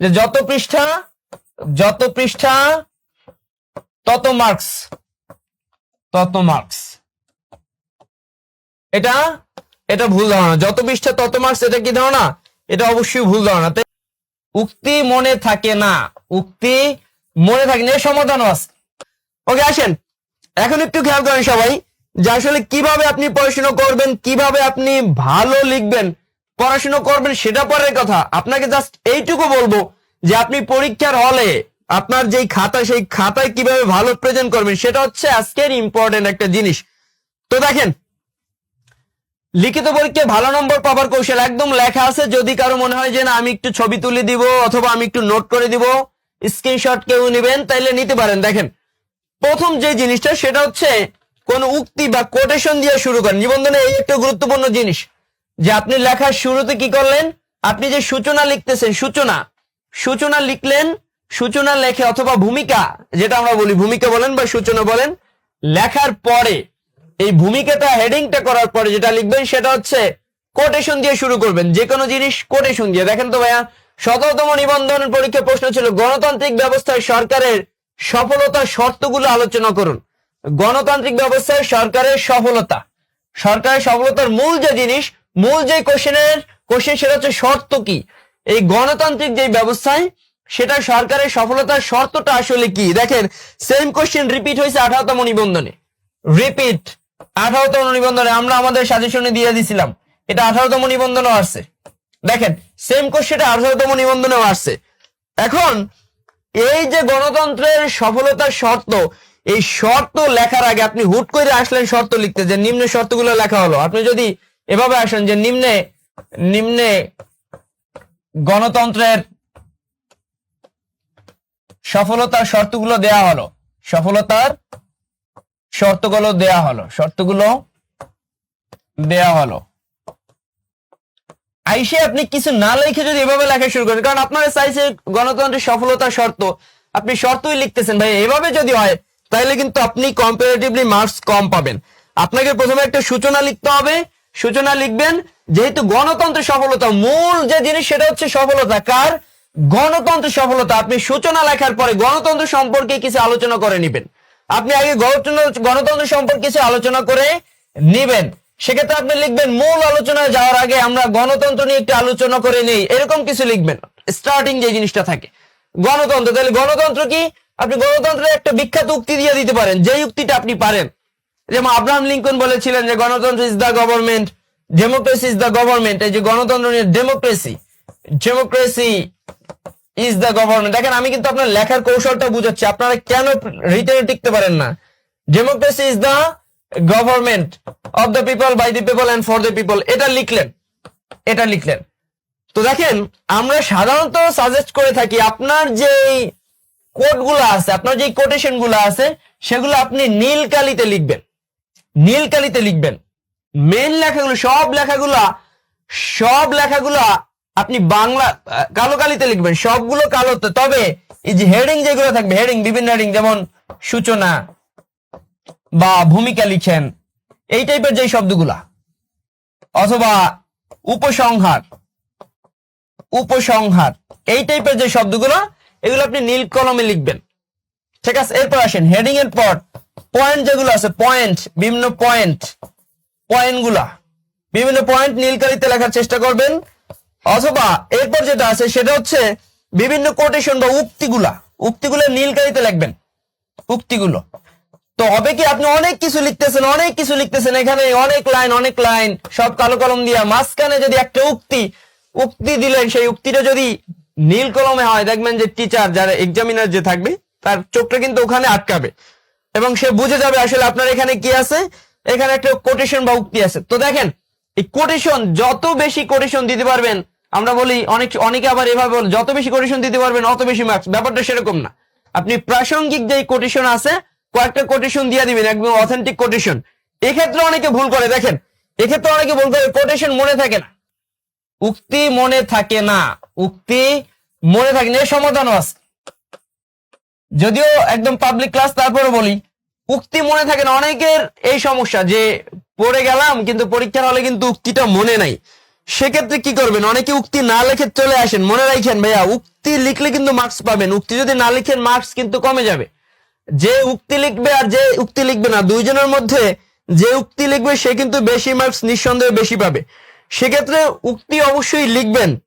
যে যত পৃষ্ঠা যত পৃষ্ঠা, তত মার্কস তত মার্কস এটা এটা ভুল ধারণা। যত পৃষ্ঠা, তত মার্কস এটা কি ধারণা? এটা অবশ্যই ভুল ধারণা। উক্তি মনে থাকে না। উক্তি মনে থাকে না। এর সমাধানও আছে। ওকে, আসেন। এখন একটু খেয়াল করেন সবাই যে আসলে কীভাবে আপনি পড়াশোনা করবেন, কীভাবে আপনি ভালো লিখবেন পড়াশোনা করবেন সেটা পরের কথা। আপনাকে জাস্ট এইটুকু বলব যে আপনি পরীক্ষার হলে আপনার যেই খাতা, সেই খাতায় কীভাবে ভালো প্রেজেন্ট করবেন সেটা হচ্ছে আজকের ইম্পর্টেন্ট একটা জিনিস। তো দেখেন, লিখিত পরীক্ষায় ভালো নম্বর পাবার কৌশল একদম লেখা আছে। যদি কারও মনে হয় যে না, আমি একটু ছবি তুলে দিব অথবা আমি একটু নোট করে দিব স্ক্রিনশট কেউ নেবেন, তাইলে নিতে পারেন। দেখেন, প্রথম যে জিনিসটা, সেটা হচ্ছে কোন উক্তি বা কোটেশন দিয়ে শুরু করেন। নিবন্ধনে এই একটা গুরুত্বপূর্ণ জিনিস। যে আপনি লেখার শুরুতে কি করলেন? আপনি যে সূচনা লিখতেছেন, সূচনা। সূচনা লিখলেন, সূচনা লেখে অথবা ভূমিকা, যেটা আমরা বলি, ভূমিকা বলেন বা সূচনা বলেন, লেখার পরে, এই ভূমিকাটা হেডিংটা করার পরে যেটা লিখবেন সেটা হচ্ছে কোটেশন দিয়ে শুরু করবেন যে কোনো জিনিস কোটেশন দিয়ে। দেখেন তো ভাইয়া, সতেরোতম নিবন্ধনের পরীক্ষা প্রশ্ন ছিল, গণতান্ত্রিক ব্যবস্থায় সরকারের সফলতার শর্তগুলো আলোচনা করুন। গণতান্ত্রিক ব্যবস্থায় সরকারের সফলতা। সরকারের সফলতার মূল যে জিনিস মূল যে কোশ্চেনের কোশ্চেন সেটা হচ্ছে শর্ত কি? এই গণতান্ত্রিক যে ব্যবস্থায়, সেটা সরকারের সফলতার শর্তটা আসলে কি? দেখেন সেম কোশ্চেন রিপিট হয়েছে আঠারোতম নিবন্ধনে। রিপিট আঠারোতম নিবন্ধনে আমরা আমাদের সাজেশনে দিয়ে দিছিলাম। এটা আঠারোতম নিবন্ধনেও আসছে। দেখেন সেম কোশ্চেনটা আঠারোতম নিবন্ধনেও আসছে। এখন, এই যে গণতন্ত্রের সফলতার শর্ত, এই শর্ত লেখার আগে আপনি হুট করে আসলেন শর্ত লিখতে যে নিম্ন শর্তগুলো লেখা হলো। আপনি যদি এভাবে আসেন যে নিম্নে নিম্নে গণতন্ত্রের সফলতার শর্তগুলো দেয়া হলো। সফলতার শর্তগুলো দেয়া হলো। শর্তগুলো দেয়া হলো। আইসে আপনি কিছু না লিখে যদি এভাবে লেখা শুরু করেন, কারণ আপনার চাইছে গণতন্ত্রের সফলতার শর্ত। আপনি শর্তই লিখতেছেন ভাই, এভাবে যদি হয় তাহলে কিন্তু আপনি কম্পারেটিভলি মার্কস কম পাবেন। আপনাকে প্রথমে একটা সূচনা লিখতে হবে সূচনা লিখবেন, যেহেতু গণতন্ত্রের সফলতা মূল যে জিনিস, সেটা হচ্ছে সফলতা। কার? গণতন্ত্রের সফলতা। আপনি সূচনা লেখার পরে গণতন্ত্র সম্পর্কে কিছু আলোচনা করে নেবেন। আপনি আগে গণতন্ত্র গণতন্ত্র সম্পর্কে কিছু আলোচনা করে নিবেন। সেক্ষেত্রে আপনি লিখবেন, মূল আলোচনায় যাওয়ার আগে আমরা গণতন্ত্র নিয়ে একটু আলোচনা করে নেই। এরকম কিছু লিখবেন। স্টার্টিং যে জিনিসটা থাকে। গণতন্ত্র। তাহলে গণতন্ত্র কি? আপনি গণতন্ত্রের একটা বিখ্যাত উক্তি দিয়ে দিতে পারেন। যে উক্তিটা আপনি পারেন। যেমন আব্রাহাম লিঙ্কন বলেছিলেন যে গণতন্ত্র is the government democracy is the government এই যে গণতন্ত্র নিয়ে democracy democracy is the government দেখেন, আমি কিন্তু আপনার লেখার কৌশলটা বুঝাচ্ছি, আপনারা কেন রিটেনে টিকতে পারেন না? Democracy is the government of the people by the people and for the people এটা লিখলেন এটা লিখলেন। তো দেখেন, আমরা সাধারণত সাজেস্ট করে থাকি, আপনার যে কোডগুলো আছে, আপনার যে কোটেশনগুলো আছে, সেগুলো আপনি নীল কালিতে লিখবেন। নীল কালিতে লিখবেন। মেন লেখাগুলো, সব লেখাগুলা সব লেখাগুলা আপনি বাংলা কালো কালিতে লিখবেন। সবগুলো কালোতে তবে এই যে হেডিং যেগুলো থাকবে হেডিং বিভিন্ন হেডিং যেমন সূচনা বা ভূমিকা লিখেন, এই টাইপের যে শব্দগুলা, অথবা উপসংহার উপসংহার, এই টাইপের যে শব্দগুলো, এগুলো আপনি নীল কলমে লিখবেন। ঠিক আছে, এরপর আসেন হেডিং এর পর পয়েন্ট যেগুলো আছে পয়েন্ট বিভিন্ন পয়েন্ট পয়েন্টগুলা। বিভিন্ন পয়েন্ট নীলকালিতে লেখার চেষ্টা করবেন। অথবা এরপর যেটা আছে, সেটা হচ্ছে বিভিন্ন কোটেশন বা উক্তিগুলা। উক্তিগুলো নীলকালিতে লিখবেন, উক্তিগুলো। তো হবে কি, আপনি অনেক কিছু লিখতেছেন, অনেক কিছু লিখতেছেন, এখানে অনেক লাইন অনেক লাইন সব কালো কলম দিয়া। মাঝখানে যদি একটা উক্তি উক্তি দিলেন, সেই উক্তিটা যদি নীল কলমে হয়, দেখবেন যে টিচার যারা এক্সামিনার যে থাকবে, তার চোখটা কিন্তু ওখানে আটকাবে। এবং সে বুঝে যাবে আসলে আপনার এখানে কি আছে, এখানে একটা কোটেশন বা উক্তি আছে। তো দেখেন, এই কোটেশন যত বেশি কোটেশন দিতে পারবেন, আমরা বলি অনেক, অনেকে আবার এভাবে বলে, যত বেশি কোটেশন দিতে পারবেন, অত বেশি মার্কস ব্যাপারটা সেরকম না। আপনি প্রাসঙ্গিক যে কোটেশন আছে, কয়েকটা কোটেশন দিয়ে দিবেন, একদম অথেন্টিক কোটেশন এক্ষেত্রে অনেকে ভুল করে, দেখেন, এক্ষেত্রে অনেকে ভুল করে কোটেশন মনে থাকে না। উক্তি মনে থাকে না। উক্তি মনে থাকে না সমাধানও আছে। যদিও একদম পাবলিক ক্লাস তারপরে বলি, উক্তি মনে থাকে না। অনেকের এই সমস্যা যে পড়ে গেলাম, কিন্তু পরীক্ষার হলে কিন্তু উক্তিটা মনে নাই। সেক্ষেত্রে কি করবেন? অনেকে উক্তি না লেখে চলে আসেন। মনে রাখেন ভাইয়া, উক্তি লিখলে কিন্তু মার্কস পাবেন। উক্তি যদি না লিখেন মার্কস কিন্তু কমে যাবে। যে উক্তি লিখবে আর যে উক্তি লিখবে না, দুইজনের মধ্যে যে উক্তি লিখবে, সে কিন্তু বেশি মার্কস নিঃসন্দেহে বেশি পাবে। সেক্ষেত্রে উক্তি অবশ্যই লিখবেন।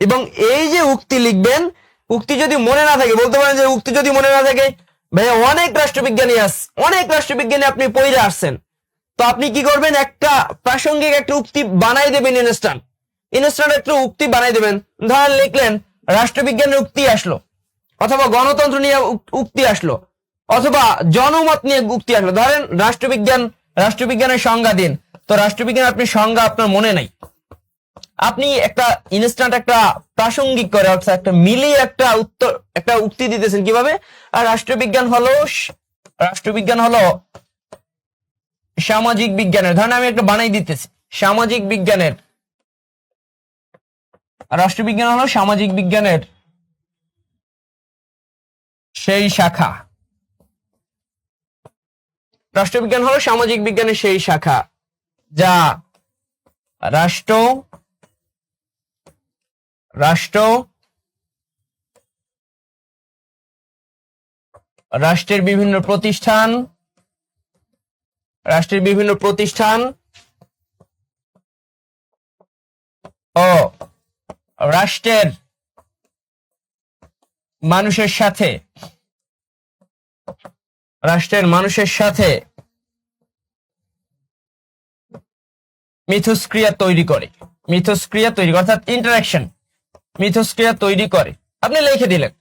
এবং এই যে উক্তি লিখবেন উক্তি যদি মনে না থাকে, বলতে পারেন যে উক্তি যদি মনে না থাকে, ভাইয়া, অনেক রাষ্ট্রবিজ্ঞানী আস, অনেক রাষ্ট্রবিজ্ঞানী আপনি পড়ে আসছেন। তো আপনি কি করবেন? একটা প্রাসঙ্গিক একটা উক্তি বানাই দেবেন ইনস্ট্যান্ট ইনস্ট্যান্ট একটা উক্তি বানাই দেবেন। ধরেন লিখলেন, রাষ্ট্রবিজ্ঞানের উক্তি আসলো, অথবা গণতন্ত্র নিয়ে উক্তি আসলো, অথবা জনমত নিয়ে উক্তি আসলো। ধরেন রাষ্ট্রবিজ্ঞান, রাষ্ট্রবিজ্ঞানের সংজ্ঞা দিন। তো রাষ্ট্রবিজ্ঞান আপনি সংজ্ঞা আপনার মনে নাই। আপনি একটা ইনস্ট্যান্ট একটা প্রাসঙ্গিক করে, অর্থাৎ একটা মিলিয়ে একটা উত্তর, একটা উক্তি দিতেছেন কীভাবে? আর রাষ্ট্রবিজ্ঞান হলো রাষ্ট্রবিজ্ঞান হলো সামাজিক বিজ্ঞানের। ধরেন আমি একটা বানাই দিতেছি, সামাজিক বিজ্ঞানের। রাষ্ট্রবিজ্ঞান হলো সামাজিক বিজ্ঞানের সেই শাখা। রাষ্ট্রবিজ্ঞান হলো সামাজিক বিজ্ঞানের সেই শাখা, যা রাষ্ট্র রাষ্ট্র, রাষ্ট্রের বিভিন্ন প্রতিষ্ঠান, রাষ্ট্রের বিভিন্ন প্রতিষ্ঠান ও রাষ্ট্রের মানুষের সাথে, রাষ্ট্রের মানুষের সাথে মিথস্ক্রিয়া তৈরি করে, মিথস্ক্রিয়া তৈরি অর্থাৎ ইন্টারাকশন মিথস্ক্রিয়া তৈরি করে। আপনি লিখে দিলেন,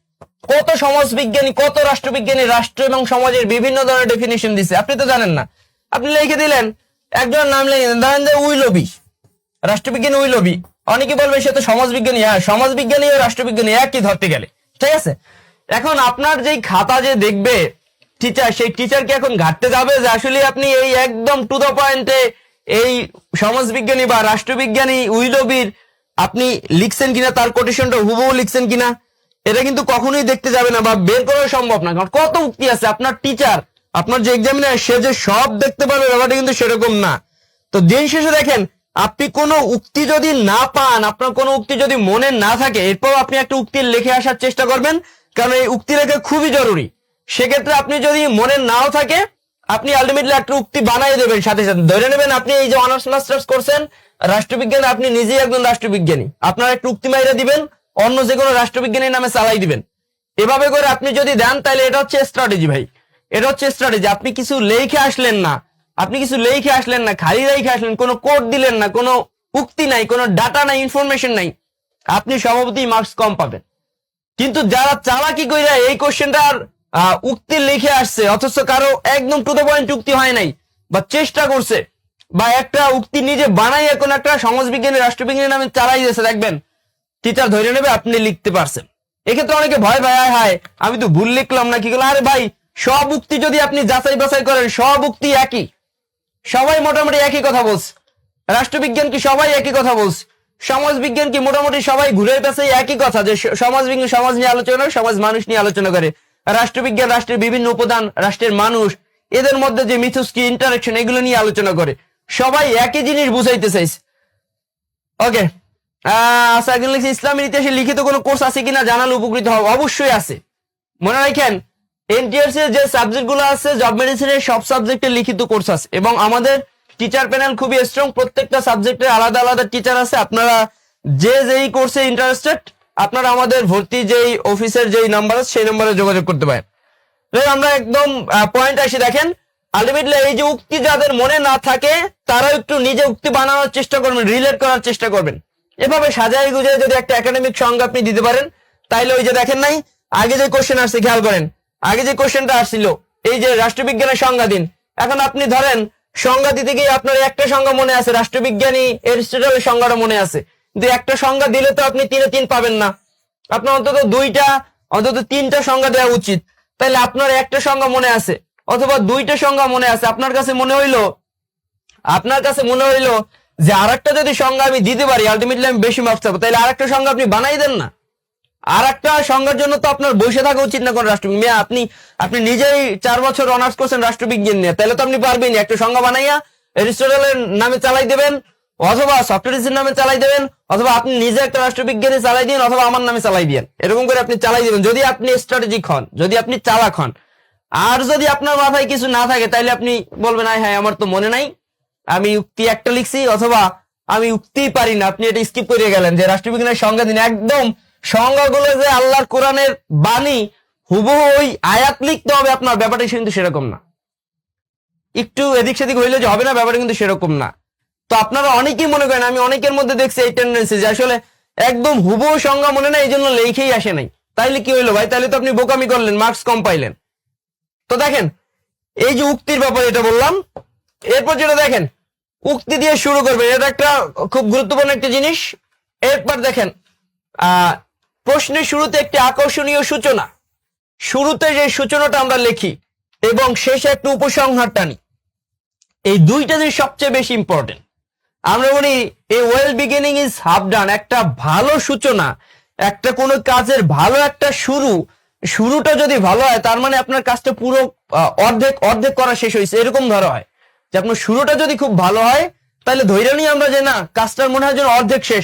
কত সমাজবিজ্ঞানী, কত রাষ্ট্রবিজ্ঞানী, রাষ্ট্র এবং সমাজের বিভিন্ন ধরনের ডেফিনেশন দিছে। আপনি তো জানেন না। আপনি লিখে দিলেন একজন নাম লিখে ধরেন যে উইলবি, রাষ্ট্রবিজ্ঞানী উইলবি। অনেকে বলবে সে তো সমাজবিজ্ঞানী হ্যাঁ সমাজবিজ্ঞানী ও রাষ্ট্রবিজ্ঞানী একই ধরতে গেলে। ঠিক আছে? এখন আপনার যেই খাতা যে দেখবে টিচার সেই টিচার কি এখন ঘাটতে যাবে যে আসলে আপনি এই একদম টু দ্য পয়েন্টে এই সমাজবিজ্ঞানী বা রাষ্ট্রবিজ্ঞানী উইলবির আপনি লিখছেন কিনা, তার কোটেশনটা হুবহু লিখছেন কিনা, এটা কিন্তু কখনোই দেখতে যাবে না বা বের করা সম্ভব না। কারণ কত উক্তি আছে, আপনার টিচার আপনার যে এক্সামিনার সে যে সব দেখতে পারবে ব্যাপারটা কিন্তু সেরকম না। তো দিন শেষে দেখেন, আপনি কোনো উক্তি যদি না পান, আপনার কোনো উক্তি যদি মনে না থাকে, এরপর আপনি একটা উক্তি লিখে আসার চেষ্টা করবেন, কারণ এই উক্তি লেখা খুবই জরুরি। সেক্ষেত্রে আপনি যদি মনে নাও থাকে আপনি আলটিমেটলি একটা উক্তি বানাই দেবেন সাথে সাথে। ধরে নেবেন আপনি এই যে অনার্স মাস্টার্স করছেন, রাষ্ট্রবিজ্ঞানে, আপনি নিজেই একজন রাষ্ট্রবিজ্ঞানী। আপনার একটা উক্তি মাইরা দিবেন, অন্য যে কোনো রাষ্ট্রবিজ্ঞানীর নামে চালাই দিবেন। এভাবে করে আপনি যদি দেন, তাহলে এটা হচ্ছে স্ট্র্যাটেজি ভাই। এটা হচ্ছে স্ট্র্যাটেজি আপনি কিছু লেখে আসলেন না। আপনি কিছু লেখে আসলেন না, খালি রেখে আসলেন, কোনো কোড দিলেন না, কোনো উক্তি নাই, কোনো ডাটা নাই ইনফরমেশন নাই। আপনি স্বভাবতই মার্কস কম পাবেন। কিন্তু যারা চালাকি কইরা এই কোশ্চেনটার উক্তি লিখে আসছে, অথচ কারও একদম টু দ্য পয়েন্ট উক্তি হয় নাই, বা চেষ্টা করছে, বা একটা উক্তি নিজে বানাই এখন একটা সমাজবিজ্ঞানী, রাষ্ট্রবিজ্ঞানী নামে চালাই দিয়েছে, দেখবেন। টিচার ধরে নেবে, আপনি লিখতে পারছেন। এক্ষেত্রে অনেকে ভয় ভাই হায়, আমি তো ভুল লিখলাম না কি আরে ভাই, সব উক্তি যদি আপনি যাচাই বাছাই করেন, সব উক্তি একই। সবাই মোটামুটি একই কথা বলছে। রাষ্ট্রবিজ্ঞান কি সবাই একই কথা বলছে? সমাজ বিজ্ঞান কি মোটামুটি সবাই ঘুরে পেছে একই কথা? যে সমাজ বিজ্ঞান সমাজ নিয়ে আলোচনা সমাজ মানুষ নিয়ে আলোচনা করে। রাষ্ট্রবিজ্ঞান, রাষ্ট্রের বিভিন্ন উপাদান, রাষ্ট্রের মানুষ, এদের মধ্যে যে মিথস্কি ইন্টারাকশন এগুলো নিয়ে আলোচনা করে। সবাই একই জিনিস বুঝাইতে চাইছে। ওকে আচ্ছা ইসলামের ইতিহাসে লিখিত কোনো কোর্স আছে কিনা জানালে উপকৃত হবে অবশ্যই আছে। মনে রাখেন এনটিআরস এর যে সাবজেক্টগুলো আছে জব মেডিসিনের সব সাবজেক্টে লিখিত কোর্স আছে। এবং আমাদের টিচার প্যানেল খুবই স্ট্রং প্রত্যেকটা সাবজেক্টে আলাদা আলাদা টিচার আছে। আপনারা যে যেই কোর্সে ইন্টারেস্টেড আপনারা আমাদের ভর্তি যেই অফিসের যেই নাম্বার আছে, সেই নম্বরে যোগাযোগ করতে পারেন। আমরা একদম পয়েন্ট আসি, দেখেন আলটিমেটলি এই যে উক্তি যাদের মনে না থাকে তারা একটু নিজে উক্তি বানানোর চেষ্টা করবেন রিলেট করার চেষ্টা করবেন। এভাবে সাজাই গুজাই যদি একটা একাডেমিক সংজ্ঞা আপনি দিতে পারেন, তাইলে ওই যে দেখেন নাই, আগে যে কোশ্চেন আসছে, খেয়াল করেন, আগে যে কোশ্চেনটা আসছিল, এই যে রাষ্ট্রবিজ্ঞানের সংজ্ঞা দিন এখন আপনি ধরেন, সংজ্ঞা দিতে গিয়ে আপনার একটা সংজ্ঞা মনে আছে, রাষ্ট্রবিজ্ঞানী এরিস্টটলের সংজ্ঞাটা মনে আছে। কিন্তু একটা সংজ্ঞা দিলে তো আপনি তিনে তিন পাবেন না। আপনার অন্তত দুইটা, অন্তত তিনটা সংজ্ঞা দেওয়া উচিত। তাহলে আপনার একটা সংজ্ঞা মনে আছে, অথবা দুইটা সংজ্ঞা মনে আছে। আপনার কাছে মনে হইল, আপনার কাছে মনে হইল যে আরেকটা যদি সংজ্ঞা আমি দিতে পারি আলটিমেটলি আমি বেশি মার্কস পাবো। তাহলে আর একটা সংজ্ঞা আপনি বানাই দেন না। আর একটা সংজ্ঞার জন্য তো আপনার বসে থাকা উচিত না কোন রাষ্ট্রবিজ্ঞান। আপনি আপনি নিজেই চার বছর অনার্স করছেন রাষ্ট্রবিজ্ঞান নিয়ে। তাহলে তো আপনি পারবেন একটা সংজ্ঞা বানাইয়া এরিস্টটলের নামে চালাই দেবেন। অথবা সফটওয়্যার নামে চালাই দেবেন, অথবা আপনি নিজে একটা রাষ্ট্রবিজ্ঞানী চালাই দিন, অথবা আমার নামে চালাই দিন এরকম করে আপনি চালাই দিবেন। যদি আপনি স্ট্র্যাটেজিক হন, যদি আপনি চালাক হন। আর যদি আপনার মাথায় কিছু না থাকে তাহলে আপনি বলবেন, আয় হ্যাঁ আমার তো মনে নাই। আমি উক্তি একটা লিখছি, অথবা আমি উক্তি পারি না। আপনি এটা স্কিপ করে গেলেন যে রাষ্ট্রবিজ্ঞানের সংজ্ঞা দিন। একদম সংজ্ঞাগুলো যে আল্লাহর কোরআনের বাণী, হুবহু ওই আয়াত লিখতে হবে আপনার। ব্যাপারটা কিন্তু সেরকম না। একটু এদিক সেদিক হইলে যে হবে না, ব্যাপারটা কিন্তু সেরকম না। তো আপনারা অনেকেই মনে করেন, আমি অনেকের মধ্যে দেখছি এই টেন্ডেন্সি যে আসলে একদম হুবহু সংজ্ঞা মনে নাই এই জন্য লেখেই আসে নাই। তাইলে কি হইল ভাই? তাহলে তো আপনি বোকামি করলেন মার্কস কম পাইলেন। তো দেখেন, এই যে উক্তির ব্যাপারে এটা বললাম, এরপর যেটা দেখেন, উক্তি দিয়ে শুরু করবেন। এটা একটা খুব গুরুত্বপূর্ণ একটা জিনিস। এরপর দেখেন প্রশ্নের শুরুতে একটি আকর্ষণীয় সূচনা। শুরুতে যে সূচনাটা আমরা লিখি, এবং শেষে একটু উপসংহার টানি এই দুইটা জিনিস সবচেয়ে বেশি ইম্পর্টেন্ট আমরা বলি, এই well beginning is half done একটা ভালো সূচনা, একটা কোনো কাজের ভালো একটা শুরু, শুরুটা যদি ভালো হয়, তার মানে আপনার কাজটা পুরো অর্ধেক অর্ধেক করা শেষ হয়েছে, এরকম ধরা হয়। যে আপনার শুরুটা যদি খুব ভালো হয়, তাহলে ধৈর্য নিয়ে আমরা যে না কাজটার মনে হয় যেন অর্ধেক শেষ।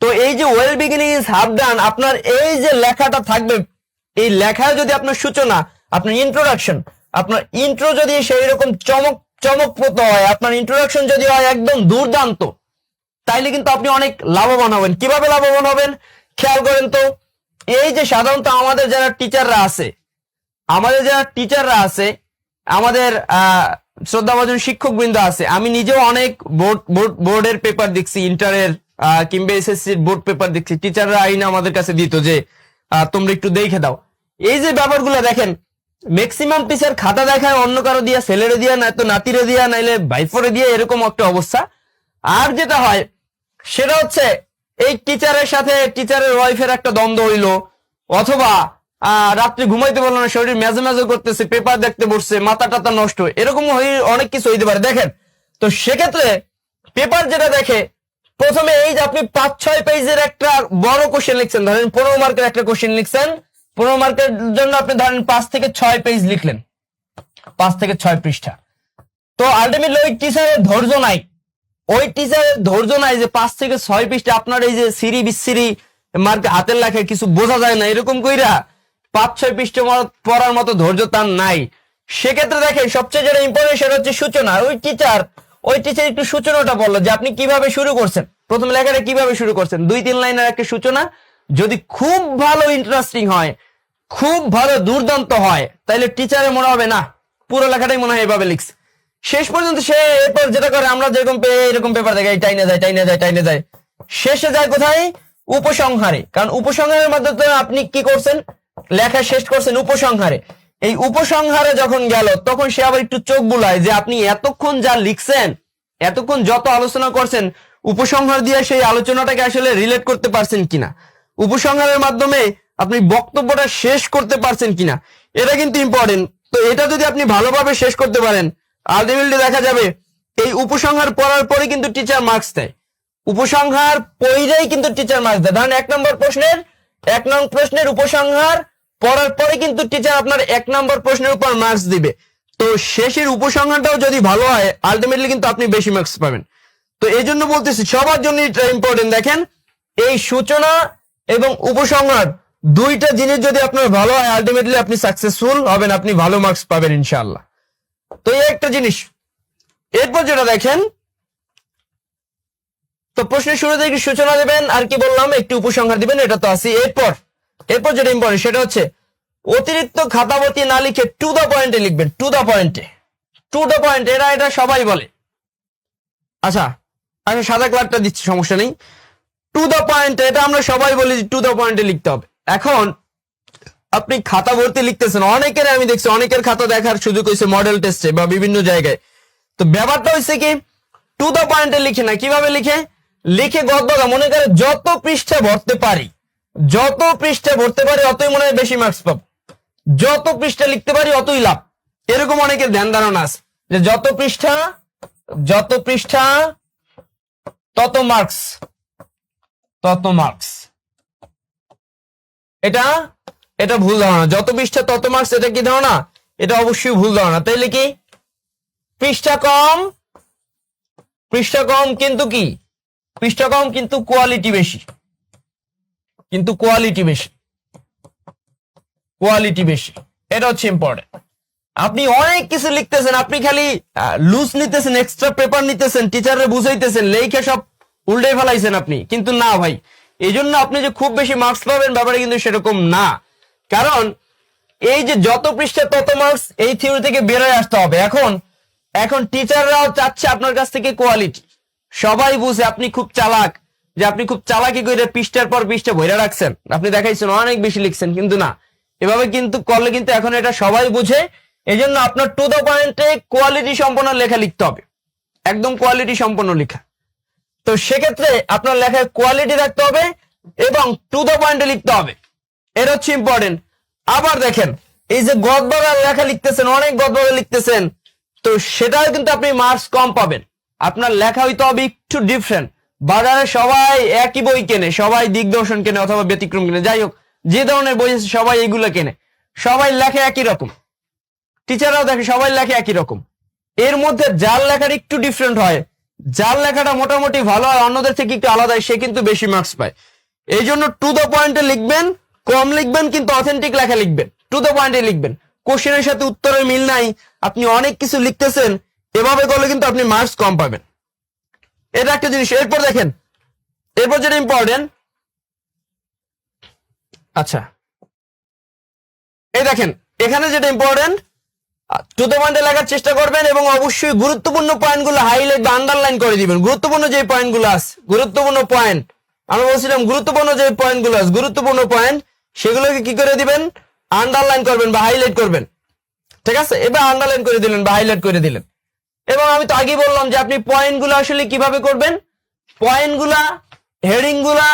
তো এই যে well beginning is half done আপনার এই যে লেখাটা থাকবে, এই লেখায় যদি আপনার সূচনা, আপনার ইন্ট্রোডাকশন আপনার ইন্ট্রো যদি সেই রকম চমক চমকপ্রদ হয়, আপনার ইন্ট্রোডাকশন যদি হয় একদম দুর্দান্ত, তাইলে কিন্তু আপনি অনেক লাভবান হবেন। কীভাবে লাভবান হবেন? খেয়াল করেন তো, এই যে সাধারণত আমাদের যারা টিচাররা আছে, আমাদের যারা টিচাররা আছে, আমাদের, আহ, শ্রদ্ধাভাজন শিক্ষক বৃন্দ আছে, আমি নিজেও অনেক বোর্ড বোর্ডের পেপার দেখছি ইন্টারের কিংবা এসএসসির বোর্ড পেপার দেখছি। টিচাররা আইন আমাদের কাছে দিত যে তোমরা একটু দেখে দাও। এই যে ব্যাপারগুলো দেখেন ম্যাক্সিমাম টিচার খাতা দেখায়, অন্য কারও দিয়া, ছেলেরে দিয়া, না তো নাতিরে দিয়া, নাইলে ভাইফোরে দিয়া, এরকম একটা অবস্থা। আর যেটা হয়, সেটা হচ্ছে, এই টিচারের সাথে টিচারের ওয়াইফের একটা দ্বন্দ্ব হইল। অথবা রাত্রে ঘুমাইতে পারল না, শরীর মেজে মেজে করতেছে পেপার দেখতে বসছে মাথা টাতা নষ্ট, এরকম অনেক কিছু হইতে পারে। দেখেন, তো সেক্ষেত্রে পেপার যেটা দেখে, প্রথমে এই যে আপনি পাঁচ ছয় পেজের একটা বড় কোশ্চেন লিখছেন, ধরেন পনেরো মার্কের একটা কোশ্চেন লিখছেন পনেরো মার্কের জন্য আপনি ধরেন পাঁচ থেকে ছয় পেজ লিখলেন। পাঁচ থেকে ছয় পৃষ্ঠা। তো আলটিমেটলি ওই টিচারের ধৈর্য নাই। ওই টিচারের ধৈর্য নাই যে পাঁচ থেকে ছয় পৃষ্ঠা আপনার এই যে সিরি বিসিরি মার্কে হাতের লেখায় কিছু বোঝা যায় না, এরকম কইরা পাঁচ, ছয় পৃষ্ঠা পড়ার মতো ধৈর্য তার নাই। সেক্ষেত্রে দেখেন, সবচেয়ে যেটা ইম্পর্টেন্ট সেটা হচ্ছে সূচনা। ওই টিচার ওই টিচার একটু সূচনাটা বলল যে আপনি কীভাবে শুরু করছেন? প্রথম লেখাটা কীভাবে শুরু করছেন? দুই, তিন লাইনের একটা সূচনা। যদি খুব ভালো ইন্টারেস্টিং হয় খুব ভালো দুর্দান্ত হয়। তাইলে টিচারের মনে হবে, না, পুরো লেখাটাই মনে হয় এভাবে লিখছে। শেষ পর্যন্ত সে এরপর যেটা করে, আমরা যেরকম এরকম পেপার দেখে টাইনে যায় টাইনে যায় টাইনে যায়। শেষে যায় কোথায়? উপসংহারে। কারণ উপসংহারের মাধ্যমে আপনি কি করছেন? লেখা শেষ করছেন উপসংহারে। এই উপসংহারে যখন গেল, তখন সে আবার একটু চোখ বুলায় যে আপনি এতক্ষণ যা লিখছেন, এতক্ষণ যত আলোচনা করছেন, উপসংহার দিয়ে সেই আলোচনাটাকে আসলে রিলেট করতে পারছেন কিনা। উপসংহারের মাধ্যমে আপনি বক্তব্যটা শেষ করতে পারছেন কিনা, এটা কিন্তু ইম্পর্টেন্ট তো এটা যদি আপনি ভালোভাবে শেষ করতে পারেন আলটিমেটলি দেখা যাবে এই উপসংহার পড়ার পরে কিন্তু টিচার মার্কস দেয়। উপসংহার পড়েই কিন্তু টিচার মার্কস দেয়। ধরেন এক নম্বর প্রশ্নের, এক নং প্রশ্নের উপসংহার পড়ার পরে কিন্তু টিচার আপনার এক নম্বর প্রশ্নের উপর মার্কস দিবে। তো শেষের উপসংহারটাও যদি ভালো হয় আলটিমেটলি কিন্তু আপনি বেশি মার্কস পাবেন। তো এই জন্য বলতেছি, সবার জন্য ইম্পর্টেন্ট দেখেন, এই সূচনা এবং উপসংহার দুইটা জিনিস যদি আপনার ভালো হয় আলটিমেটলি আপনি সাকসেসফুল হবেন, আপনি ভালো মার্কস পাবেন ইনশাল্লাহ তো এই একটা জিনিস। এরপর যেটা দেখেন, তো প্রশ্নের শুরুতে একটু সূচনা দেবেন, আর কি বললাম, একটু উপসংহার দিবেন, এটা তো আছে এরপর এরপর যেটা ইম্পর্টেন্ট সেটা হচ্ছে, অতিরিক্ত খাতাবতী না লিখে টু দা পয়েন্টে লিখবেন টু দা পয়েন্টে টু দা পয়েন্ট এরা এটা সবাই বলে। আচ্ছা আচ্ছা সাদা কালারটা দিচ্ছি, সমস্যা নেই। টু দা পয়েন্ট এটা আমরা সবাই বলি টু দা পয়েন্টে লিখতে হবে। এখন আপনি খাতা ভর্তি লিখতেছেন, অনেকের আমি দেখছি, অনেকের খাতা দেখার সুযোগ হয়েছে মডেল টেস্টে বা বিভিন্ন জায়গায়। তো ব্যাপারটা হচ্ছে কি টু দা পয়েন্টে লিখে না, কীভাবে লিখে? লিখে গদগদা, মনে করে যত পৃষ্ঠা ভরতে পারি, যত পৃষ্ঠা ভরতে পারি, অতই মনে হয় বেশি মার্কস পাবো। যত পৃষ্ঠা লিখতে পারি, অতই লাভ। এরকম অনেকের ধ্যান ধারণা আছে, যে যত পৃষ্ঠা যত পৃষ্ঠা, তত মার্কস তত মার্কস এটা এটা ভুল ধারণা। যত পৃষ্ঠা, তত মার্কস এটা কি ধারণা? এটা অবশ্যই ভুল ধারণা। তাইলে কি? পৃষ্ঠা কম পৃষ্ঠা কম কিন্তু কি? পৃষ্ঠা কম কিন্তু কোয়ালিটি বেশি। কিন্তু কোয়ালিটি বেশি। কোয়ালিটি বেশি। এটা হচ্ছে ইম্পর্টেন্ট আপনি অনেক কিছু লিখতেছেন, আপনি খালি লুজ নিতেছেন এক্সট্রা পেপার নিতেছেন টিচারে বুঝাইতেছেন লেখে সব উল্টে ফেলাইছেন আপনি। কিন্তু না ভাই এই জন্য আপনি যে খুব বেশি মার্কস পাবেন ব্যাপারে কিন্তু সেরকম না। কারণ এই যে যত পৃষ্ঠা তত মার্কস এই থিওরি থেকে বেরোয় আসতে হবে। এখন এখন টিচাররাও চাচ্ছে আপনার কাছ থেকে কোয়ালিটি সবাই বুঝে আপনি খুব চালাক, যে আপনি খুব চালাকি করে পৃষ্ঠার পর পৃষ্ঠা ভরে রাখছেন। আপনি দেখাইছেন, অনেক বেশি লিখছেন, কিন্তু না। এভাবে কিন্তু করলে কিন্তু এখন এটা সবাই বুঝে। এই জন্য আপনার টু দ্য পয়েন্টে কোয়ালিটি সম্পন্ন লেখা লিখতে হবে। একদম কোয়ালিটি সম্পন্ন লেখা। তো সেক্ষেত্রে আপনার লেখায় কোয়ালিটি রাখতে হবে এবং টু দ্য পয়েন্টে লিখতে হবে। এটা হচ্ছে ইম্পর্টেন্ট আবার দেখেন, এই যে গদবাগার লেখা লিখতেছেন, অনেক গদবাগা লিখতেছেন, তো সেটাও কিন্তু আপনি মার্কস কম পাবেন। আপনার লেখা হইতে হবে একটু ডিফারেন্ট বাজারে সবাই একই বই কেনে, সবাই দিগদর্শন কেনে অথবা ব্যতিক্রম কেনে, যাই হোক, যে ধরনের বই আছে সবাই এগুলো কেনে। সবাই লেখে একই রকম। টিচাররাও দেখে সবাই লেখে একই রকম। এর মধ্যে যার লেখার একটু ডিফারেন্ট হয় যার লেখাটা মোটামুটি ভালো হয়, অন্যদের থেকে একটু আলাদা সে কিন্তু বেশি মার্কস পায়। এই জন্য টু দ্য পয়েন্টে লিখবেন, কম লিখবেন, কিন্তু অথেন্টিক লেখা লিখবেন। টু দ্য পয়েন্টে লিখবেন। কোশ্চেনের সাথে উত্তরের মিল নাই, আপনি অনেক কিছু লিখতেছেন, এভাবে করলে কিন্তু আপনি মার্কস কম পাবেন। এটা একটা জিনিস। এরপর দেখেন, এরপর যেটা ইম্পর্টেন্ট আচ্ছা। এই দেখেন, এখানে যেটা ইম্পর্টেন্ট টু দ্য পয়েন্টে লেখার চেষ্টা করবেন এবং অবশ্যই গুরুত্বপূর্ণ পয়েন্টগুলো হাইলাইট বা আন্ডারলাইন করে দিবেন। গুরুত্বপূর্ণ যে পয়েন্টগুলো আছে, গুরুত্বপূর্ণ পয়েন্ট আমরা বলছিলাম গুরুত্বপূর্ণ যে পয়েন্টগুলো আছে, গুরুত্বপূর্ণ পয়েন্ট, সেগুলোকে কি করে দিবেন? আন্ডারলাইন করবেন বা হাইলাইট করবেন। ঠিক আছে? এবার আন্ডারলাইন করে দিলেন বা হাইলাইট করে দিলেন। এবং আমি তো আগেই বললাম যে আপনি পয়েন্টগুলো আসলে কীভাবে করবেন? পয়েন্টগুলা হেডিংগুলা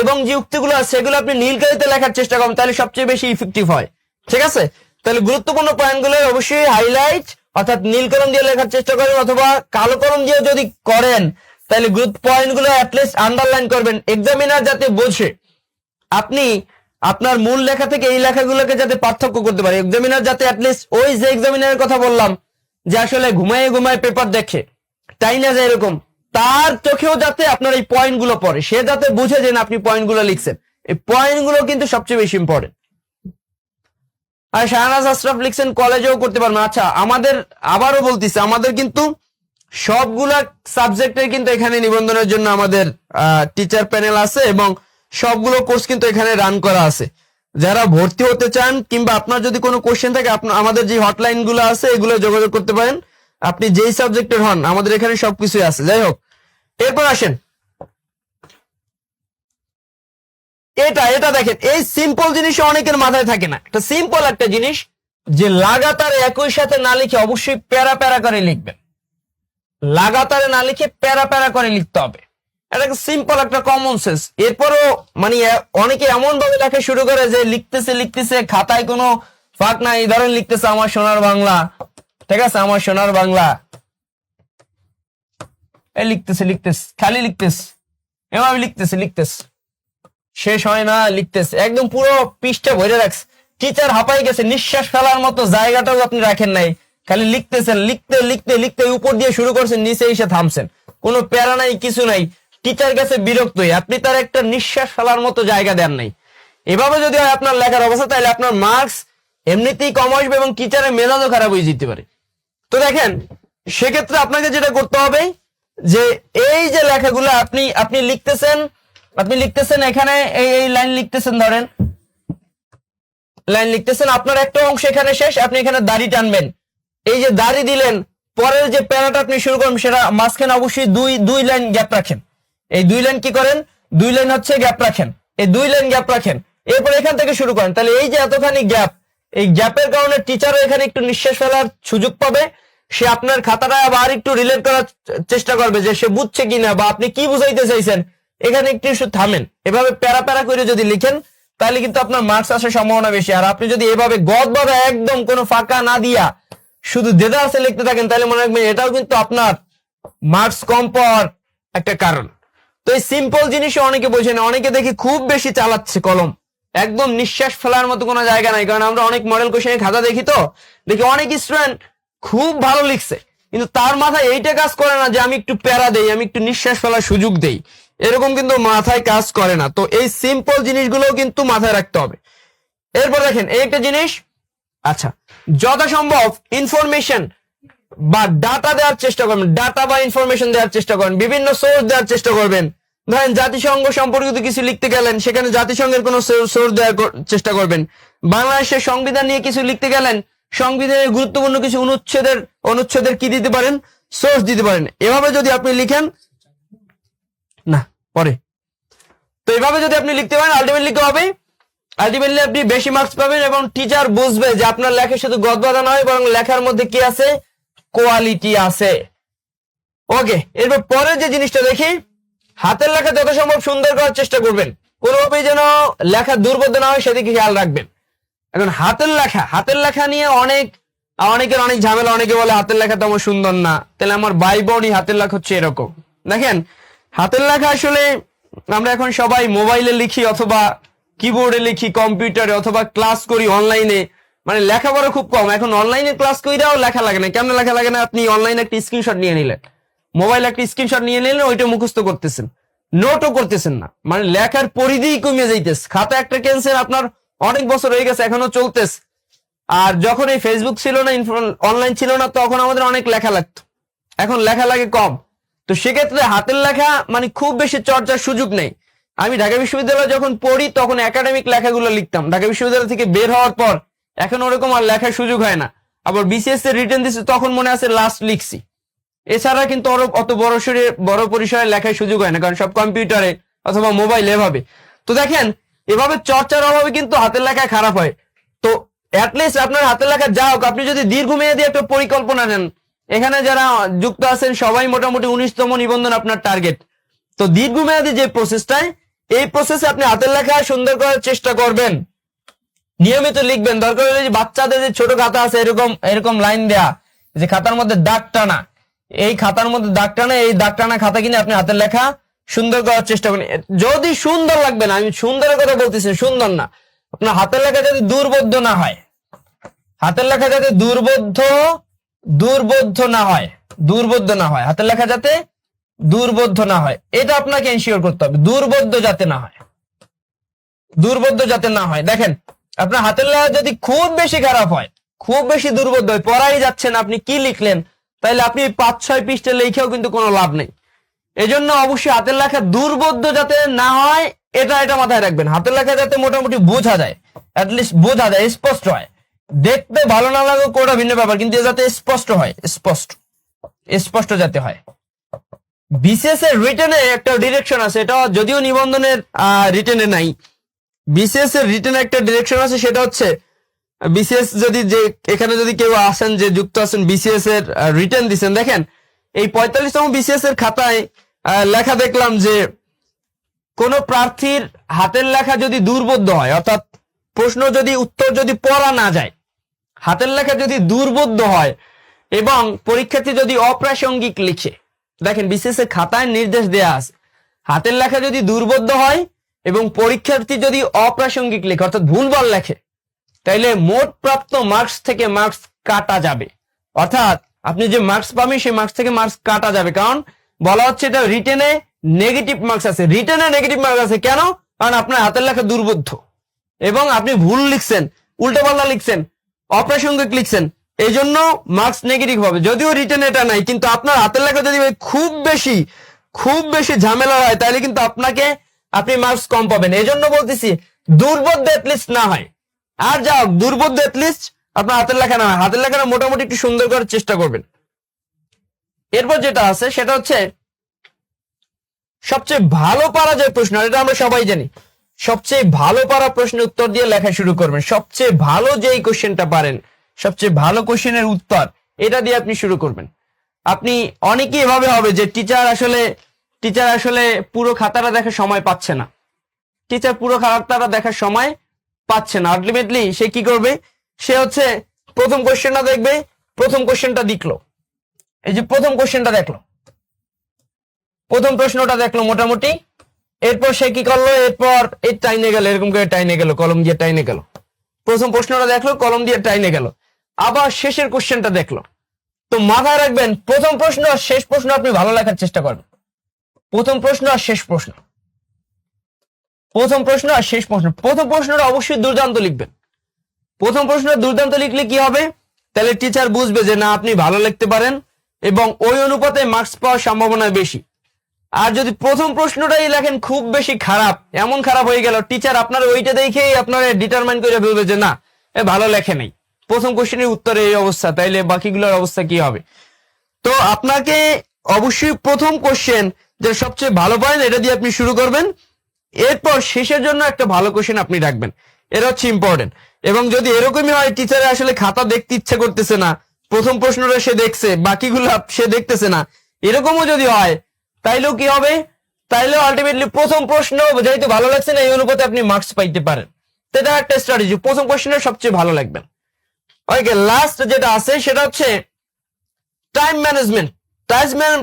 এবং যে উক্তিগুলো আছে, সেগুলো আপনি নীলকালিতে লেখার চেষ্টা করেন তাহলে সবচেয়ে বেশি ইফেক্টিভ হয়। ঠিক আছে? তাহলে গুরুত্বপূর্ণ পয়েন্টগুলো অবশ্যই হাইলাইট অর্থাৎ নীল কলম দিয়ে লেখার চেষ্টা করেন অথবা কালো কলম দিয়ে যদি করেন, তাহলে গুরুত্ব পয়েন্টগুলো অ্যাটলিস্ট আন্ডারলাইন করবেন এক্সামিনার যাতে বোঝে। আপনি আপনার মূল লেখা থেকে এই লেখাগুলোকে যাতে পার্থক্য করতে পারে। এক্সামিনার যাতে অ্যাটলিস্ট ওই যে এক্সামিনারের কথা বললাম, যে আসলে ঘুমায় ঘুমায় পেপার দেখে, তাই না যে এরকম? তার চোখেও যাতে আপনার এই পয়েন্টগুলো পড়ে। সে যাতে বুঝে যে আপনি পয়েন্টগুলো লিখছেন। এই পয়েন্টগুলো কিন্তু সবচেয়ে বেশি ইম্পর্টেন্ট আর শাহনাজ আশরাফ লিখছেন, কলেজেও করতে পারবেন আচ্ছা আমাদের আবারও বলতেছি, আমাদের কিন্তু সবগুলা সাবজেক্টের কিন্তু এখানে নিবন্ধনের জন্য আমাদের টিচার প্যানেল আছে এবং সবগুলো কোর্স কিন্তু এখানে রান করা আছে। যারা ভর্তি হতে চান কিংবা আপনার যদি কোনো কোশ্চেন থাকে আপনার আমাদের যে হটলাইনগুলো আছে, এগুলো যোগাযোগ করতে পারেন। আপনি যেই সাবজেক্টের হন, আমাদের এখানে সবকিছুই আছে। যাই হোক, এরপর আসেন। এটা এটা দেখেন, এই সিম্পল জিনিস অনেকের মাথায় থাকে না। একটা সিম্পল একটা জিনিস যে লাগাতার একই সাথে না লিখে অবশ্যই প্যারা প্যারা করে লিখবেন। লাগাতারে না লিখে প্যারা প্যারা করে লিখতে হবে। এটা সিম্পল একটা কমন সেন্স এরপরও মানে অনেকে এমন ভাবে লেখা শুরু করে যে লিখতেছে লিখতেছে, খাতায় কোনো ফাঁক নাই। ধরেন লিখতেছে, আমার সোনার বাংলা। ঠিক আছে, আমার সোনার বাংলা। এই লিখতেছে লিখতেছে, খালি লিখতেছে। এভাবে লিখতেছে লিখতেছে। শেষ হয় না, লিখতেছে। একদম পুরো পৃষ্ঠা ভরে রাখছে। টিচার হাঁপাই গেছে, নিঃশ্বাস ফেলার মতো জায়গাটাও আপনি রাখেন নাই। খালি লিখতেছেন, লিখতে লিখতে লিখতে উপর দিয়ে শুরু করছেন, নিচে এসে থামছেন। কোনো প্যারা নাই, কিছু নাই। টিচার কাছে বিরক্ত হয়ে আপনি তার একটা নিঃশ্বাস ফেলার মতো জায়গা দেন নাই। এভাবে যদি হয় আপনার লেখার অবস্থা, তাহলে আপনার মার্কস এমনিতেই কম আসবে এবং টিচারের মেজাজও খারাপ হয়ে যেতে পারে। তো দেখেন, সেক্ষেত্রে আপনাকে যেটা করতে হবে, যে এই যে লেখাগুলো আপনি আপনি লিখতেছেন আপনি লিখতেছেন এখানে, এই এই লাইন লিখতেছেন ধরেন। লাইন লিখতেছেন, আপনার একটা অংশ এখানে শেষ, আপনি এখানে দাড়ি টানবেন। এই যে দাড়ি দিলেন, পরের যে প্যারাটা আপনি শুরু করবেন, সেটা মাঝখানে অবশ্যই দুই দুই লাইন গ্যাপ রাখেন। এই দুই লাইন কি করেন? দুই লাইন হচ্ছে গ্যাপ রাখেন। এই দুই লাইন গ্যাপ রাখেন। এরপর এখান থেকে শুরু করেন। তাহলে এই যে এতখানি গ্যাপ, এই গ্যাপের কারণে টিচারও এখানে একটু নিঃশ্বাস ফেলার সুযোগ পাবে। সে আপনার খাতাটা আবার একটু রিলেট করার চেষ্টা করবে যে সে বুঝছে কিনা বা আপনি কি বুঝাইতে চাইছেন। এখানে একটু থামেন। এভাবে প্যারা প্যারা করে যদি লিখেন, তাহলে কিন্তু আপনার মার্কস আসার সম্ভাবনা বেশি। আর আপনি যদি এভাবে গদভাবে একদম কোনো ফাঁকা না দিয়া শুধু দেদারসে লিখতে থাকেন, তাহলে মনে রাখবেন এটাও কিন্তু আপনার মার্কস কম পাওয়ার একটা কারণ। তো এই সিম্পল জিনিসে অনেকে বোঝে না অনেকে দেখি খুব বেশি চালাচ্ছে কলম। একদম নিঃশ্বাস ফেলার মতো কোনো জায়গা নাই, কারণ আমরা অনেক মডেল কোশ্চেনের খাতা দেখি তো। দেখি অনেক স্টুডেন্ট খুব ভালো লিখছে, কিন্তু তার মাথায় এইটা কাজ করে না যে আমি একটু প্যারা দেই, আমি একটু নিঃশ্বাস ফেলার সুযোগ দেই। এরকম কিন্তু মাথায় কাজ করে না। তো এই সিম্পল জিনিসগুলো কিন্তু মাথায় রাখতে হবে। এরপর দেখেন, এই একটা জিনিস আচ্ছা যথাসম্ভব ইনফরমেশন বা ডাটা দেওয়ার চেষ্টা করবেন। ডাটা বা ইনফরমেশন দেওয়ার চেষ্টা করবেন। বিভিন্ন সোর্স দেওয়ার চেষ্টা করবেন। ধরেন, জাতিসংঘ সম্পর্কিত কিছু লিখতে গেলেন, সেখানে জাতিসংঘের কোনো সোর্স দেওয়ার চেষ্টা করবেন। বাংলাদেশের সংবিধান নিয়ে কিছু লিখতে গেলেন, সংবিধানের গুরুত্বপূর্ণ কিছু অনুচ্ছেদের অনুচ্ছেদের কি দিতে পারেন? সোর্স দিতে পারেন। এভাবে যদি আপনি লিখেন না, পরে। তো এভাবে যদি আপনি লিখতে পারেন আলটিমেটলি কি হবে? আলটিমেটলি আপনি বেশি মার্কস পাবেন এবং টিচার বুঝবে যে আপনার লেখা শুধু গদবাদা নয়, বরং লেখার মধ্যে কি আছে? কোয়ালিটি আছে। ওকে এরপর পরে যে জিনিসটা দেখি, হাতের লেখা যত সম্ভব সুন্দর করার চেষ্টা করবেন। কোনোভাবেই যেন লেখা দুর্বোধ্য না হয়, সেদিকে খেয়াল রাখবেন। এখন হাতের লেখা হাতের লেখা নিয়ে অনেক, অনেকের অনেক ঝামেলা, অনেকে বলে হাতের লেখা তো আমার সুন্দর না। তাহলে আমার ভাই বোনই হাতের লেখা হচ্ছে এরকম। দেখেন হাতের লেখা আসলে আমরা এখন সবাই মোবাইলে লিখি অথবা কিবোর্ডে লিখি কম্পিউটারে অথবা ক্লাস করি অনলাইনে মানে লেখাপড়া খুব কম। এখন অনলাইনে ক্লাস কইরাও লেখা লাগে না। কেমন লেখা লাগে না? আপনি অনলাইনে একটা স্ক্রিনশট নিয়ে নিলেন। মোবাইল একটা স্ক্রিনশট নিয়ে নিলেন, ওইটা মুখস্থ করতেছেন। নোটও করতেছেন না। মানে লেখার পরিধিই কমে যাইতেছে। খাতা একটা ক্যান্সেল আপনার অনেক বছর হয়ে গেছে, এখনও চলতেছে। আর যখন এই ফেসবুক ছিল না অনলাইন ছিল না, তখন আমাদের অনেক লেখা লাগতো। এখন লেখা লাগে কম। তো সেক্ষেত্রে হাতের লেখা মানে খুব বেশি চর্চার সুযোগ নেই। আমি ঢাকা বিশ্ববিদ্যালয়ে যখন পড়ি, তখন একাডেমিক লেখাগুলো লিখতাম। ঢাকা বিশ্ববিদ্যালয় থেকে বের হওয়ার পর এখন ওরকম আর লেখার সুযোগ হয় না। আবার বিসিএস এর রিটার্ন দিচ্ছে তখন মনে আছে লাস্ট লিখছি। এছাড়া কিন্তু আরও অত বড় সরে বড় পরিসরে লেখার সুযোগ হয় না, কারণ সব কম্পিউটারে অথবা মোবাইল এভাবে। তো দেখেন, এভাবে চর্চার অভাবে কিন্তু হাতের লেখা খারাপ হয়। তো অ্যাটলিস্ট আপনার হাতের লেখা যা হোক, আপনি যদি দীর্ঘমেয়াদী একটা পরিকল্পনা নেন এখানে যারা যুক্ত আছেন, সবাই মোটামুটি উনিশতম নিবন্ধন আপনার টার্গেট তো দীর্ঘমেয়াদী যে প্রসেসটাই এই প্রসেসে আপনি হাতের লেখা সুন্দর করার চেষ্টা করবেন। নিয়মিত লিখবেন। দরকার হলে বাচ্চাদের যে ছোট খাতা আছে, এরকম এরকম লাইন দেয়া, যে খাতার মধ্যে দাগ টানা। এই খাতার মধ্যে দাগ টানা, এই দাগ টানা খাতা কিনে আপনি হাতের লেখা সুন্দর করার চেষ্টা করেন যদি সুন্দর লাগবে না, আমি সুন্দরের কথা বলতেছি, সুন্দর না। আপনার হাতের লেখা যদি দুর্বোধ্য না হয়। হাতের লেখা যাতে দুর্বোধ্য দুর্বোধ্য না হয়, দুর্বোধ্য না হয়। হাতের লেখা যাতে দুর্বোধ্য না হয়। এটা আপনাকে এনশিওর করতে হবে, দুর্বোধ্য যাতে না হয়। দুর্বোধ্য যাতে না হয়। দেখেন, আপনার হাতের লেখা যদি খুব বেশি খারাপ হয়, খুব বেশি দুর্বোধ্য হয়, পড়াই যাচ্ছেন আপনি কি লিখলেন? তাইলে আপনি পাঁচ, ছয় পৃষ্ঠে লিখেও কিন্তু কোনো লাভ নেই। এজন্য অবশ্যই হাতের লেখা দুর্বোধ্য যাতে না হয়, এটা এটা মাথায় রাখবেন। হাতের লেখা যাতে মোটামুটি বোঝা যায় অ্যাটলিস্ট বোঝা যায়, স্পষ্ট হয়। দেখতে ভালো না লাগে কোটা ভিন্ন ব্যাপার, কিন্তু যাতে স্পষ্ট হয়, স্পষ্ট স্পষ্ট যাতে হয়। এর রিটেনে একটা ডিরেকশন আছে এটা যদিও নিবন্ধনের রিটেনে নাই। এর রিটেনে একটা ডিরেকশন আছে, সেটা হচ্ছে, বিসিএস যদি যে, এখানে যদি কেউ আসেন, যে যুক্ত আছেন বিসিএস এর রিটেন দিচ্ছেন দেখেন, এই পঁয়তাল্লিশতম বিসিএস এর খাতায় লেখা দেখলাম যে, কোন প্রার্থীর হাতের লেখা যদি দুর্বোধ্য হয়, অর্থাৎ প্রশ্ন যদি, উত্তর যদি পড়া না যায় হাতের লেখা যদি দুর্বোধ্য হয় এবং পরীক্ষার্থী যদি অপ্রাসঙ্গিক লিখে, দেখেন বিশেষ খাতায় নির্দেশ দেয়া আছে, হাতের লেখা যদি দুর্বোধ্য হয় এবং পরীক্ষার্থী যদি অপ্রাসঙ্গিক লেখে, অর্থাৎ ভুলভাল লেখে, তাইলে মোট প্রাপ্ত মার্কস থেকে মার্কস কাটা যাবে। অর্থাৎ আপনি যে মার্কস পাবেন, সেই মার্কস থেকে মার্কস কাটা যাবে। কারণ বলা হচ্ছে এটা রিটেনে নেগেটিভ মার্কস আছে। রিটেনে নেগেটিভ মার্কস আছে কেন? কারণ আপনার হাতের লেখা দুর্বোধ্য। এবং আপনি ভুল লিখছেন, উল্টোপাল্টা লিখছেন অপ্রাসঙ্গিক লিখছেন। এই জন্য মার্কস নেগেটিভ হবে। যদিও রিটেন এটা নাই কিন্তু আপনার হাতের লেখা যদি খুব বেশি খুব বেশি ঝামেলা হয় তাহলে কিন্তু আপনাকে আপনি মার্কস কম পাবেন। এই জন্য বলতেছি দুর্বোধ্য লিস্ট না হয়। আর যা হোক, দুর্বোধ্য লিস্ট আপনার হাতের লেখা না হয়। হাতের লেখাটা মোটামুটি একটু সুন্দর করার চেষ্টা করবেন। এরপর যেটা আছে সেটা হচ্ছে সবচেয়ে ভালো পারা যায় প্রশ্ন এটা আমরা সবাই জানি। সবচেয়ে ভালো পারা প্রশ্নের উত্তর দিয়ে লেখা শুরু করবেন। সবচেয়ে ভালো যেই কোশ্চেনটা পারেন, সবচেয়ে ভালো কোশ্চেনের উত্তর, এটা দিয়ে আপনি শুরু করবেন। আপনি অনেকেই এভাবে হবে যে টিচার আসলে টিচার আসলে পুরো খাতাটা দেখার সময় পাচ্ছে না। টিচার পুরো খাতাটা দেখার সময় পাচ্ছে না। আলটিমেটলি সে কি করবে? সে হচ্ছে প্রথম কোশ্চেনটা দেখবে, প্রথম কোশ্চেনটা দেখল। এই যে প্রথম কোশ্চেনটা দেখল। প্রথম প্রশ্নটা দেখল মোটামুটি। এরপর সে কি করল? এরপর এই টাইনে গেল, এরকম করে টাইনে গেল, কলম দিয়ে টাইনে গেল। প্রথম প্রশ্নটা দেখল, কলম দিয়ে টাইনে গেল। আবার শেষের কোশ্চেনটা দেখল। তো মাথায় রাখবেন, প্রথম প্রশ্ন আর শেষ প্রশ্ন আপনি ভালো লেখার চেষ্টা করবেন। প্রথম প্রশ্ন আর শেষ প্রশ্ন। প্রথম প্রশ্ন আর শেষ প্রশ্ন। প্রথম প্রশ্নটা অবশ্যই দুর্দান্ত লিখবেন। প্রথম প্রশ্ন দুর্দান্ত লিখলে কি হবে? তাহলে টিচার বুঝবে যে না, আপনি ভালো লিখতে পারেন এবং ওই অনুপাতে মার্কস পাওয়ার সম্ভাবনা বেশি। আর যদি প্রথম প্রশ্নটাই লেখেন খুব বেশি খারাপ, এমন খারাপ হয়ে গেল টিচার আপনার ওইটা দেখেই আপনার ডিটারমাইন করে ফেলবে যে না ভালো লেখে নেই। প্রথম কোশ্চেনের উত্তরে এই অবস্থা, তাইলে বাকিগুলোর অবস্থা কি হবে? তো আপনাকে অবশ্যই প্রথম কোশ্চেন যে সবচেয়ে ভালো পারেন এটা দিয়ে আপনি শুরু করবেন। এরপর শেষের জন্য একটা ভালো কোশ্চেন আপনি রাখবেন। এটা হচ্ছে ইম্পর্টেন্ট এবং যদি এরকমই হয় টিচারে আসলে খাতা দেখতে ইচ্ছে করতেছে না, প্রথম প্রশ্নটা সে দেখছে, বাকিগুলো সে দেখতেছে না। এরকমও যদি হয় তাইলেও কি হবে? তাইলেও আলটিমেটলি প্রথম প্রশ্ন, যেহেতু ভালো লাগছে না, এই অনুপাতে আপনি মার্কস পাইতে পারেন। এটা একটা স্ট্র্যাটেজি প্রথম কোশ্চেনের সবচেয়ে ভালো লাগবেন ওকে লাস্ট যেটা আছে, সেটা হচ্ছে টাইম ম্যানেজমেন্ট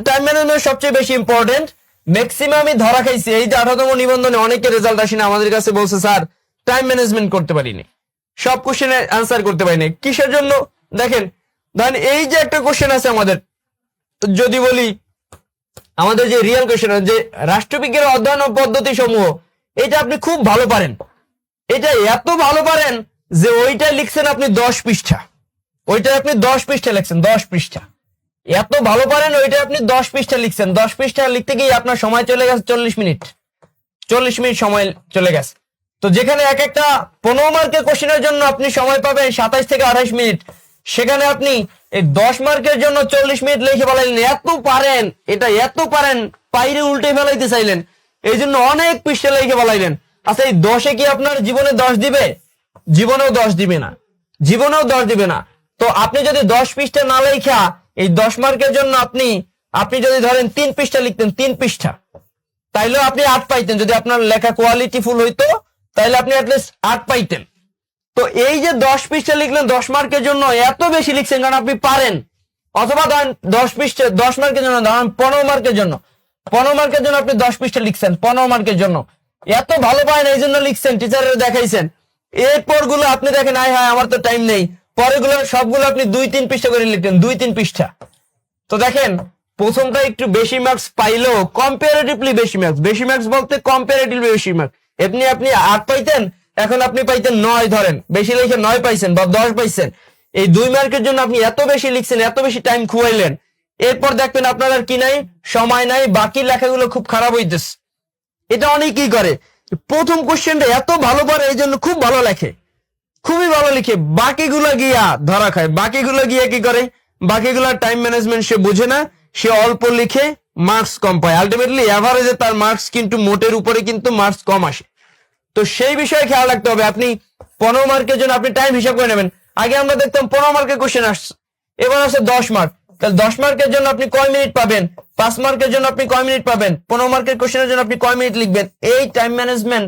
টাইম ম্যানেজমেন্ট সবচেয়ে বেশি ইম্পর্টেন্ট ম্যাক্সিমামই ধরা খাইছে, এই যে আঠারোতম নিবন্ধনে অনেকে রেজাল্ট আসেনি আমাদের কাছে বলছে, স্যার টাইম ম্যানেজমেন্ট করতে পারিনি। সব কোশ্চেনের আনসার করতে পারিনি। কিসের জন্য? দেখেন, ধরেন এই যে একটা কোশ্চেন আছে আমাদের, যদি বলি আমাদের যে রিয়েল কোশ্চেন যে রাষ্ট্রবিজ্ঞানের অধ্যয়ন পদ্ধতি সমূহ এটা আপনি খুব ভালো পারেন। এটা এত ভালো পারেন যে ওইটা লিখছেন আপনি দশ পৃষ্ঠা। ওইটা আপনি দশ পৃষ্ঠা লিখছেন, দশ পৃষ্ঠা। এত ভালো পারেন ওইটা আপনি দশ পৃষ্ঠা লিখছেন। দশ পৃষ্ঠা লিখতে গিয়ে আপনার সময় চলে গেছে চল্লিশ মিনিট। চল্লিশ মিনিট সময় চলে গেছে। তো যেখানে এক একটা পনেরো মার্কের কোশ্চেনের জন্য আপনি সময় পাবেন সাতাইশ থেকে আঠাইশ মিনিট। সেখানে আপনি এই দশ মার্কের জন্য চল্লিশ মিনিট লিখে ফেলাইলেন। এত পারেন, এটা এত পারেন, পাইরে উল্টে ফেলাইতে চাইলেন। এই জন্য অনেক পৃষ্ঠা লিখে ফেলাইলেন। আচ্ছা এই দশে কি আপনার জীবনে দশ দিবে? জীবনেও দশ দিবে না। জীবনেও দশ দিবে না। তো আপনি যদি দশ পৃষ্ঠা না লেখা, এই দশ মার্কের জন্য আপনি আপনি যদি ধরেন তিন পৃষ্ঠা লিখতেন, তিন পৃষ্ঠা, তাইলেও আপনি আট পাইতেন। যদি আপনার লেখা কোয়ালিটি ফুল হইতো, তাইলে আপনি আট পাইতেন। তো এই যে দশ পৃষ্ঠা লিখলেন, দশ মার্কের জন্য এত বেশি লিখছেন কারণ আপনি পারেন। অথবা ধরেন দশ পৃষ্ঠা, দশ মার্কের জন্য, ধরেন পনেরো মার্কের জন্য। পনেরো মার্কের জন্য আপনি দশ পৃষ্ঠা লিখছেন, পনেরো মার্কের জন্য। এত ভালো পারেন, এই জন্য লিখছেন টিচারের দেখাইছেন। এরপরগুলো আপনি দেখেন, আয় হ্যাঁ আমার তো টাইম নেই। পরেগুলো সবগুলো আপনি দুই, তিন পৃষ্ঠা করে লিখতেন দুই, তিন পৃষ্ঠা। তো দেখেন, প্রথমটা একটু বেশি মার্কস পাইলেও কম্পারেটিভলি বেশি মার্কস বেশি মার্কস বলতে কম্পারেটিভলি বেশি মার্কস এমনি আপনি আট পাইতেন এখন আপনি পাইতেন নয় ধরেন। বেশি লিখে নয় পাইছেন বা দশ পাইছেন। এই দুই মার্কের জন্য আপনি এত বেশি লিখছেন, এত বেশি টাইম খুয়াইলেন। এরপর দেখবেন আপনার আর কি নাই, সময় নাই, বাকি লেখাগুলো খুব খারাপ হইতেছে। এটা অনেকেই করে। প্রথম কোশ্চেনটা এত ভালো পারে এই জন্য খুব ভালো লেখে। খুবই ভালো লিখে। বাকিগুলো গিয়া ধরা খায়। বাকিগুলো গিয়া কি করে? বাকিগুলো টাইম ম্যানেজমেন্ট সে বুঝে না। সে অল্প লিখে মার্কস কম পায়। আলটিমেটলি এভারেজে তার মার্কস কিন্তু মোটের উপরে কিন্তু মার্কস কম আসে। তো সেই বিষয়ে খেয়াল রাখতে হবে। আপনি পনেরো মার্কের জন্য আপনি টাইম হিসাব করে নেবেন। আগে আমরা দেখতাম পনেরো মার্কের কোশ্চেন আসছে এবার আসছে দশ মার্ক। তাহলে দশ মার্কের জন্য আপনি কয় মিনিট পাবেন? পাঁচ মার্কের জন্য আপনি কয় মিনিট পাবেন? পনেরো মার্কের কোশ্চেনের জন্য আপনি কয় মিনিট লিখবেন? এই টাইম ম্যানেজমেন্ট